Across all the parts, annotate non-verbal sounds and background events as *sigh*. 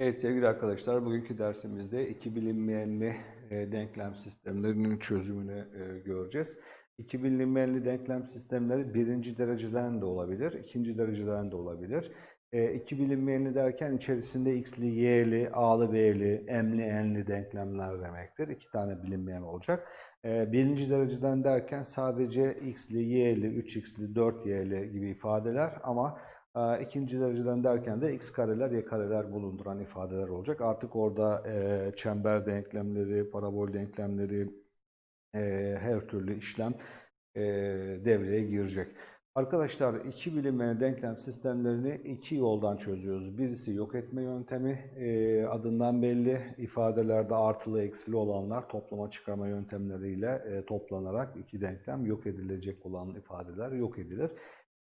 Evet sevgili arkadaşlar bugünkü dersimizde iki bilinmeyenli e, denklem sistemlerinin çözümünü e, göreceğiz. İki bilinmeyenli denklem sistemleri birinci dereceden de olabilir, ikinci dereceden de olabilir. E, iki bilinmeyenli derken içerisinde x'li, y'li, a'lı, b'li, m'li, n'li denklemler demektir. İki tane bilinmeyen olacak. Birinci dereceden derken sadece x'li, y'li, 3x'li, 4y'li gibi ifadeler ama ee, İkinci dereceden derken de x kareler, y kareler bulunduran ifadeler olacak. Artık orada e, çember denklemleri, parabol denklemleri, e, her türlü işlem e, devreye girecek. Arkadaşlar iki bilinmeyen denklem sistemlerini iki yoldan çözüyoruz. Birisi yok etme yöntemi e, adından belli. ifadelerde artılı eksili olanlar toplama çıkarma yöntemleriyle e, toplanarak iki denklem yok edilecek olan ifadeler yok edilir.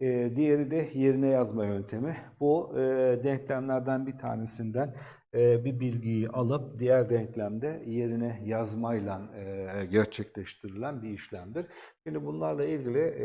E, diğeri de yerine yazma yöntemi. Bu e, denklemlerden bir tanesinden e, bir bilgiyi alıp diğer denklemde yerine yazmayla e, gerçekleştirilen bir işlemdir. Şimdi bunlarla ilgili e,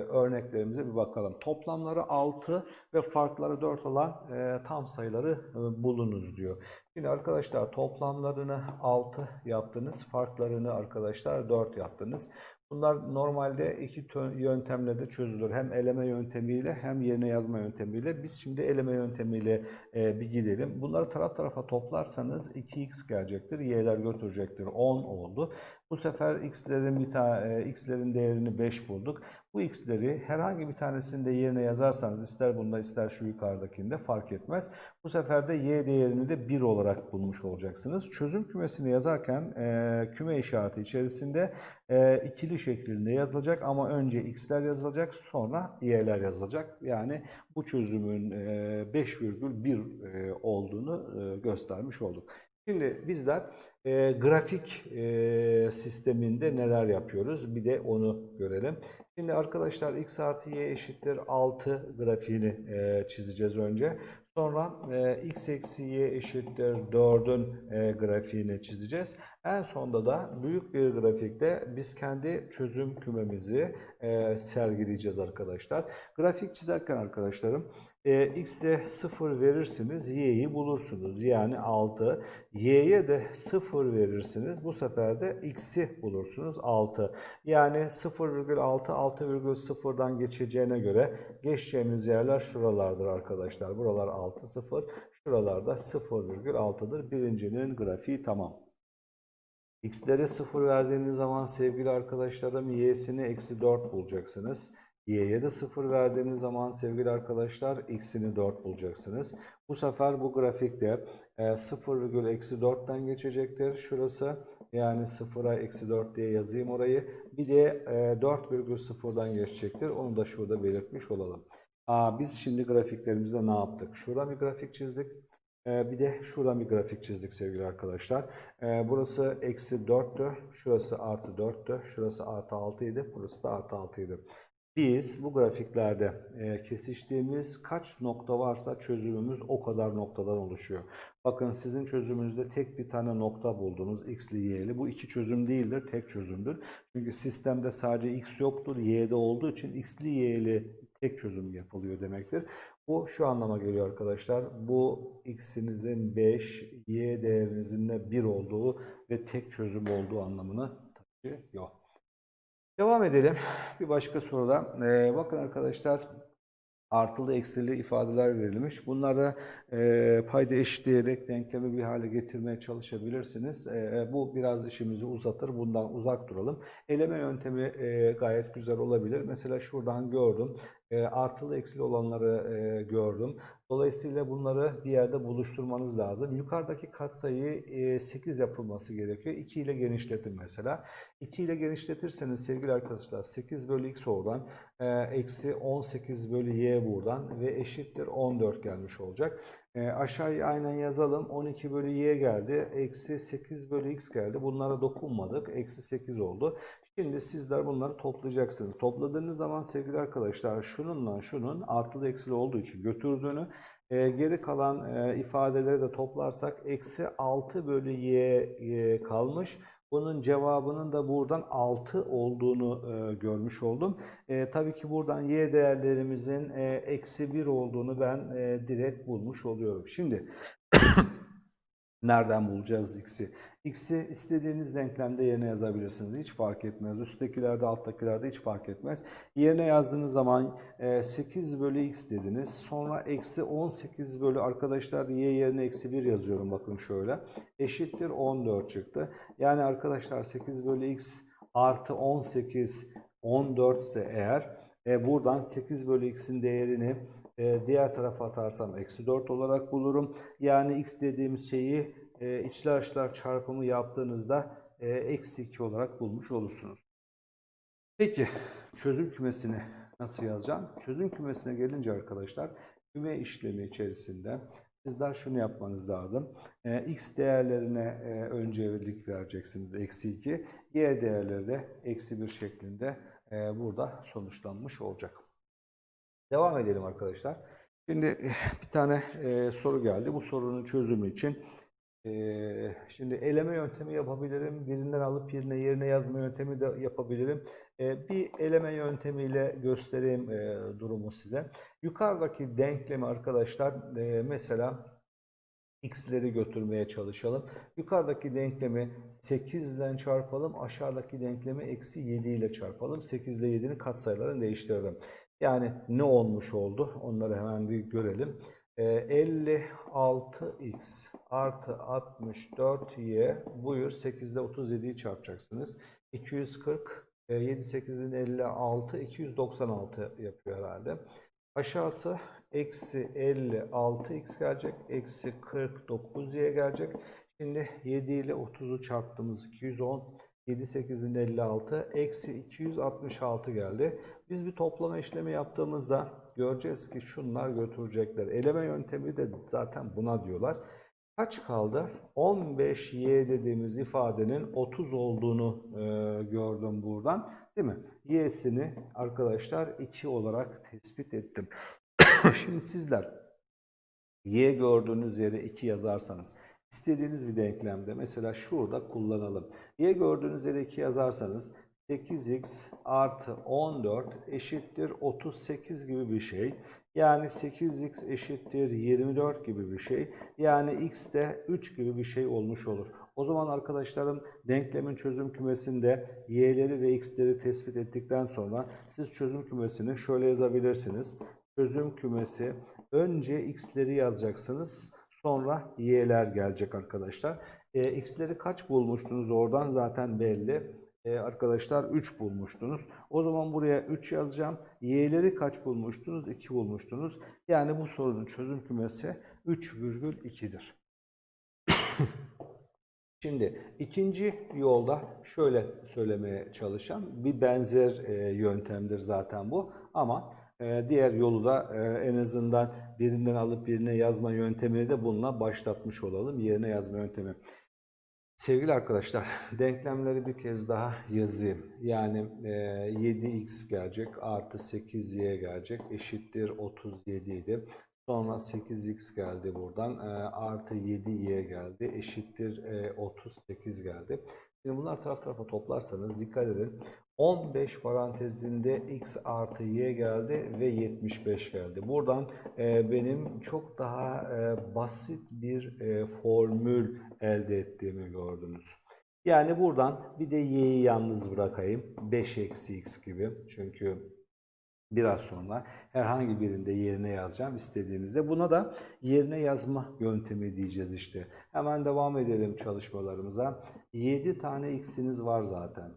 örneklerimize bir bakalım. Toplamları 6 ve farkları 4 olan e, tam sayıları e, bulunuz diyor. Şimdi arkadaşlar toplamlarını 6 yaptınız, farklarını arkadaşlar 4 yaptınız. Bunlar normalde iki yöntemle de çözülür. Hem eleme yöntemiyle hem yerine yazma yöntemiyle. Biz şimdi eleme yöntemiyle e, bir gidelim. Bunları taraf tarafa toplarsanız 2x gelecektir. Y'ler götürecektir. 10 oldu. Bu sefer x'lerin bir tane x'lerin değerini 5 bulduk. Bu x'leri herhangi bir tanesinde yerine yazarsanız ister bunda ister şu yukarıdakinde fark etmez. Bu sefer de y değerini de 1 olarak bulmuş olacaksınız. Çözüm kümesini yazarken e, küme işareti içerisinde e, ikili şeklinde yazılacak ama önce x'ler yazılacak sonra y'ler yazılacak. Yani bu çözümün e, 5,1 e, olduğunu göstermiş olduk. Şimdi bizler e, grafik e, sisteminde neler yapıyoruz bir de onu görelim. Şimdi arkadaşlar x artı y eşittir 6 grafiğini e, çizeceğiz önce. Sonra e, x eksi y eşittir 4'ün e, grafiğini çizeceğiz. En sonda da büyük bir grafikte biz kendi çözüm kümemizi e, sergileyeceğiz arkadaşlar. Grafik çizerken arkadaşlarım e, x'e 0 verirsiniz y'yi bulursunuz. Yani 6. y'ye de 0 verirsiniz. Bu sefer de x'i bulursunuz 6. Yani 0,6 6,0'dan geçeceğine göre geçeceğimiz yerler şuralardır arkadaşlar. Buralar 6 0. Şuralarda 0,6'dır. Birincinin grafiği tamam. X'lere 0 verdiğiniz zaman sevgili arkadaşlarım y'sini eksi 4 bulacaksınız. Y'ye de 0 verdiğiniz zaman sevgili arkadaşlar x'ini 4 bulacaksınız. Bu sefer bu grafikte e, 0 eksi 4'ten geçecektir. Şurası yani 0'a eksi 4 diye yazayım orayı. Bir de e, 4,0'dan geçecektir. Onu da şurada belirtmiş olalım. Aa, biz şimdi grafiklerimizde ne yaptık? Şurada bir grafik çizdik. E, bir de şuradan bir grafik çizdik sevgili arkadaşlar. E, burası eksi 4'tü. Şurası artı 4'tü. Şurası artı 6 idi. Burası da artı 6 idi. Biz bu grafiklerde e, kesiştiğimiz kaç nokta varsa çözümümüz o kadar noktadan oluşuyor. Bakın sizin çözümünüzde tek bir tane nokta buldunuz x'li y'li. Bu iki çözüm değildir, tek çözümdür. Çünkü sistemde sadece x yoktur, y'de olduğu için x'li y'li tek çözüm yapılıyor demektir. Bu şu anlama geliyor arkadaşlar. Bu x'inizin 5, y değerinizin de 1 olduğu ve tek çözüm olduğu anlamını taşıyor. Devam edelim. Bir başka soruda. Ee, bakın arkadaşlar artılı eksili ifadeler verilmiş. Bunları e, payda eşitleyerek denklemi bir hale getirmeye çalışabilirsiniz. E, bu biraz işimizi uzatır. Bundan uzak duralım. Eleme yöntemi e, gayet güzel olabilir. Mesela şuradan gördüm. E, artılı eksili olanları e, gördüm. Dolayısıyla bunları bir yerde buluşturmanız lazım. Yukarıdaki katsayı e, 8 yapılması gerekiyor. 2 ile genişletin mesela. 2 ile genişletirseniz sevgili arkadaşlar 8 bölü x oradan e, eksi 18 bölü y buradan ve eşittir 14 gelmiş olacak. E, aşağıya aynen yazalım. 12 bölü y geldi. Eksi 8 bölü x geldi. Bunlara dokunmadık. Eksi 8 oldu. Şimdi sizler bunları toplayacaksınız. Topladığınız zaman sevgili arkadaşlar şununla şunun artılı eksili olduğu için götürdüğünü e, geri kalan e, ifadeleri de toplarsak eksi 6 bölü y, y kalmış. Bunun cevabının da buradan 6 olduğunu e, görmüş oldum. E, tabii ki buradan y değerlerimizin e, eksi 1 olduğunu ben e, direkt bulmuş oluyorum. Şimdi *coughs* Nereden bulacağız x'i? X'i istediğiniz denklemde yerine yazabilirsiniz. Hiç fark etmez. Üsttekilerde, alttakilerde hiç fark etmez. Yerine yazdığınız zaman e, 8 bölü x dediniz. Sonra eksi 18 bölü arkadaşlar y yerine eksi 1 yazıyorum. Bakın şöyle. Eşittir 14 çıktı. Yani arkadaşlar 8 bölü x artı 18 14 ise eğer e, buradan 8 bölü x'in değerini e, diğer tarafa atarsam eksi 4 olarak bulurum. Yani x dediğimiz şeyi e, içler dışlar çarpımı yaptığınızda e, eksi 2 olarak bulmuş olursunuz. Peki çözüm kümesini nasıl yazacağım? Çözüm kümesine gelince arkadaşlar küme işlemi içerisinde sizler şunu yapmanız lazım. E, x değerlerine e, öncelik vereceksiniz eksi 2. Y değerleri de eksi 1 şeklinde e, burada sonuçlanmış olacak. Devam edelim arkadaşlar. Şimdi eh, bir tane e, soru geldi. Bu sorunun çözümü için şimdi eleme yöntemi yapabilirim. Birinden alıp birine yerine yazma yöntemi de yapabilirim. Bir eleme yöntemiyle göstereyim durumu size. Yukarıdaki denklemi arkadaşlar mesela x'leri götürmeye çalışalım. Yukarıdaki denklemi 8 ile çarpalım. Aşağıdaki denklemi eksi 7 ile çarpalım. 8 ile 7'nin katsayılarını değiştirdim. Yani ne olmuş oldu? Onları hemen bir görelim. Ee, 56x artı 64y buyur 8 ile 37'yi çarpacaksınız. 240 e, 7 8'in 56 296 yapıyor herhalde. Aşağısı eksi 56x gelecek. Eksi 49y gelecek. Şimdi 7 ile 30'u çarptığımız 210. 7 8'in 56. Eksi 266 geldi. Biz bir toplama işlemi yaptığımızda göreceğiz ki şunlar götürecekler. Eleme yöntemi de zaten buna diyorlar. Kaç kaldı? 15y dediğimiz ifadenin 30 olduğunu e, gördüm buradan. Değil mi? Y'sini arkadaşlar 2 olarak tespit ettim. *coughs* Şimdi sizler y gördüğünüz yere 2 yazarsanız istediğiniz bir denklemde mesela şurada kullanalım. y gördüğünüz yere 2 yazarsanız 8x artı 14 eşittir 38 gibi bir şey. Yani 8x eşittir 24 gibi bir şey. Yani x de 3 gibi bir şey olmuş olur. O zaman arkadaşlarım denklemin çözüm kümesinde y'leri ve x'leri tespit ettikten sonra siz çözüm kümesini şöyle yazabilirsiniz. Çözüm kümesi önce x'leri yazacaksınız. Sonra y'ler gelecek arkadaşlar. E, x'leri kaç bulmuştunuz oradan zaten belli. E, arkadaşlar 3 bulmuştunuz. O zaman buraya 3 yazacağım. Y'leri kaç bulmuştunuz? 2 bulmuştunuz. Yani bu sorunun çözüm kümesi 3,2'dir. *coughs* Şimdi ikinci yolda şöyle söylemeye çalışacağım. Bir benzer e, yöntemdir zaten bu ama e, diğer yolu da e, en azından birinden alıp birine yazma yöntemini de bununla başlatmış olalım. Yerine yazma yöntemi. Sevgili arkadaşlar, *laughs* denklemleri bir kez daha yazayım. Yani e, 7x gelecek artı 8y gelecek eşittir 37 idi. Sonra 8x geldi buradan e, artı 7y geldi eşittir e, 38 geldi. Şimdi bunlar taraf tarafa toplarsanız dikkat edin. 15 parantezinde x artı y geldi ve 75 geldi. Buradan e, benim çok daha e, basit bir e, formül elde ettiğimi gördünüz. Yani buradan bir de y'yi yalnız bırakayım. 5 eksi x gibi. Çünkü biraz sonra herhangi birinde yerine yazacağım istediğinizde. Buna da yerine yazma yöntemi diyeceğiz işte. Hemen devam edelim çalışmalarımıza. 7 tane x'iniz var zaten.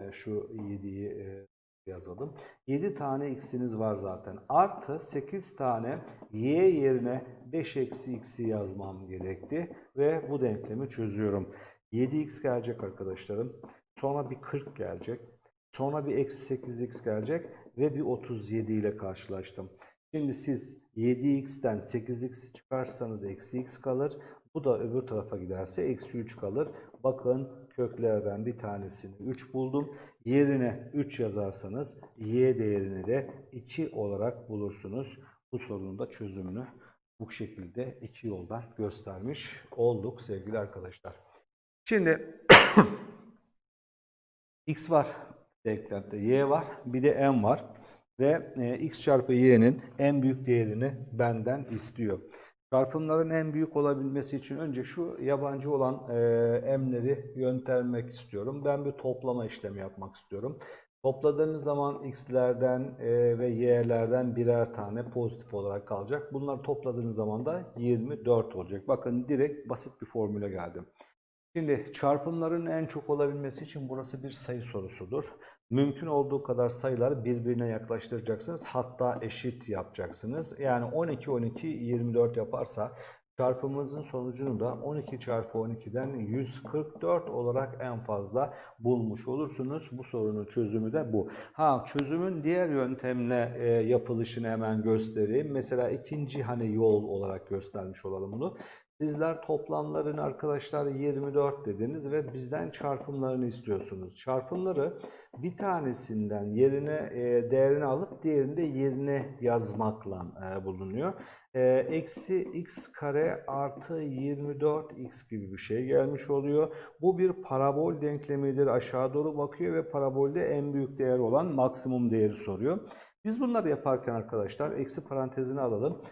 E, Şu 7'yi e, yazalım. 7 tane x'iniz var zaten. Artı 8 tane y yerine 5 eksi x'i yazmam gerekti. Ve bu denklemi çözüyorum. 7x gelecek arkadaşlarım. Sonra bir 40 gelecek. Sonra bir eksi 8x gelecek ve bir 37 ile karşılaştım. Şimdi siz 7x'ten 8x çıkarsanız eksi x kalır. Bu da öbür tarafa giderse eksi 3 kalır. Bakın köklerden bir tanesini 3 buldum. Yerine 3 yazarsanız y değerini de 2 olarak bulursunuz. Bu sorunun da çözümünü bu şekilde iki yoldan göstermiş olduk sevgili arkadaşlar. Şimdi *coughs* x var denklemde, y var, bir de m var ve e, x çarpı y'nin en büyük değerini benden istiyor. Çarpımların en büyük olabilmesi için önce şu yabancı olan e, m'leri yöntelmek istiyorum. Ben bir toplama işlemi yapmak istiyorum. Topladığınız zaman x'lerden e, ve y'lerden birer tane pozitif olarak kalacak. Bunları topladığınız zaman da 24 olacak. Bakın direkt basit bir formüle geldim. Şimdi çarpımların en çok olabilmesi için burası bir sayı sorusudur. Mümkün olduğu kadar sayıları birbirine yaklaştıracaksınız. Hatta eşit yapacaksınız. Yani 12 12 24 yaparsa çarpımımızın sonucunu da 12 çarpı 12'den 144 olarak en fazla bulmuş olursunuz. Bu sorunun çözümü de bu. Ha çözümün diğer yöntemle e, yapılışını hemen göstereyim. Mesela ikinci hani yol olarak göstermiş olalım bunu. Sizler toplamlarını arkadaşlar 24 dediniz ve bizden çarpımlarını istiyorsunuz. Çarpımları bir tanesinden yerine e, değerini alıp diğerinde yerine yazmakla e, bulunuyor. E, Eksi x kare artı 24x gibi bir şey gelmiş oluyor. Bu bir parabol denklemidir. Aşağı doğru bakıyor ve parabolde en büyük değer olan maksimum değeri soruyor. Biz bunları yaparken arkadaşlar eksi parantezini alalım.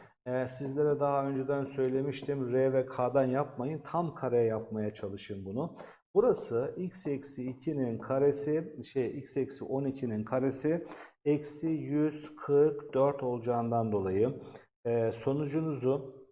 Sizlere daha önceden söylemiştim. R ve K'dan yapmayın. Tam kareye yapmaya çalışın bunu. Burası x eksi 2'nin karesi, şey x eksi 12'nin karesi eksi 144 olacağından dolayı e, sonucunuzu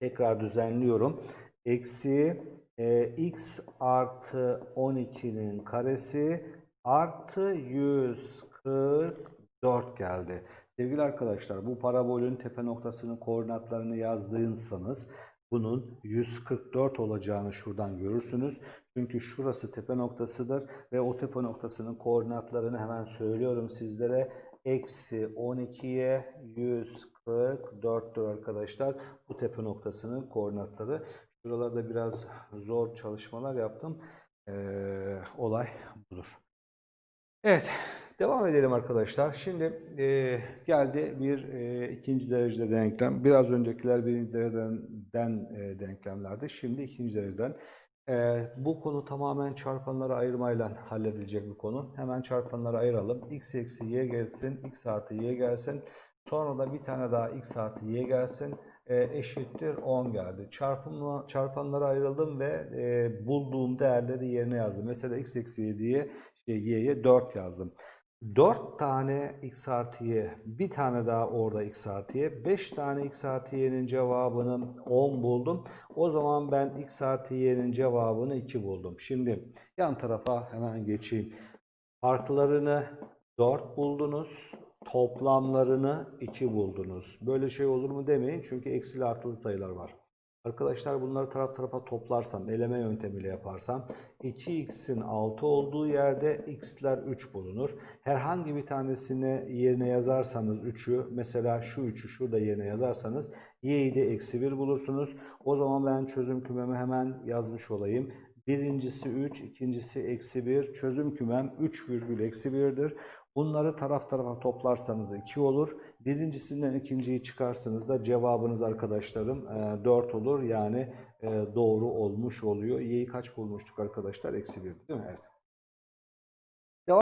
tekrar düzenliyorum. Eksi e, x artı 12'nin karesi artı 144 geldi. Sevgili arkadaşlar bu parabolün tepe noktasının koordinatlarını yazdığınsanız bunun 144 olacağını şuradan görürsünüz. Çünkü şurası tepe noktasıdır ve o tepe noktasının koordinatlarını hemen söylüyorum sizlere. Eksi 12'ye 144'tür arkadaşlar. Bu tepe noktasının koordinatları. Şuralarda biraz zor çalışmalar yaptım. Ee, olay budur. Evet, devam edelim arkadaşlar. Şimdi e, geldi bir e, ikinci derecede denklem. Biraz öncekiler birinci dereceden e, denklemlerdi. Şimdi ikinci dereceden. E, bu konu tamamen çarpanları ayırmayla halledilecek bir konu. Hemen çarpanları ayıralım. x eksi y gelsin, x artı y gelsin. Sonra da bir tane daha x artı y gelsin. E, eşittir 10 geldi. Çarpımla, çarpanları ayrıldım ve e, bulduğum değerleri yerine yazdım. Mesela x eksi 7'ye şey, y'ye 4 yazdım. 4 tane x artı y, bir tane daha orada x artı y, 5 tane x artı y'nin cevabını 10 buldum. O zaman ben x artı y'nin cevabını 2 buldum. Şimdi yan tarafa hemen geçeyim. Farklarını 4 buldunuz. Toplamlarını 2 buldunuz. Böyle şey olur mu demeyin çünkü eksili artılı sayılar var. Arkadaşlar bunları taraf tarafa toplarsam, eleme yöntemiyle yaparsam 2x'in 6 olduğu yerde x'ler 3 bulunur. Herhangi bir tanesini yerine yazarsanız 3'ü, mesela şu 3'ü şurada yerine yazarsanız y'yi de eksi 1 bulursunuz. O zaman ben çözüm kümemi hemen yazmış olayım. Birincisi 3, ikincisi eksi 1. Çözüm kümem 3 virgül eksi 1'dir. Bunları taraf tarafa toplarsanız 2 olur. Birincisinden ikinciyi çıkarsanız da cevabınız arkadaşlarım 4 olur. Yani e, doğru olmuş oluyor. Y'yi kaç bulmuştuk arkadaşlar? Eksi 1 değil mi? Evet.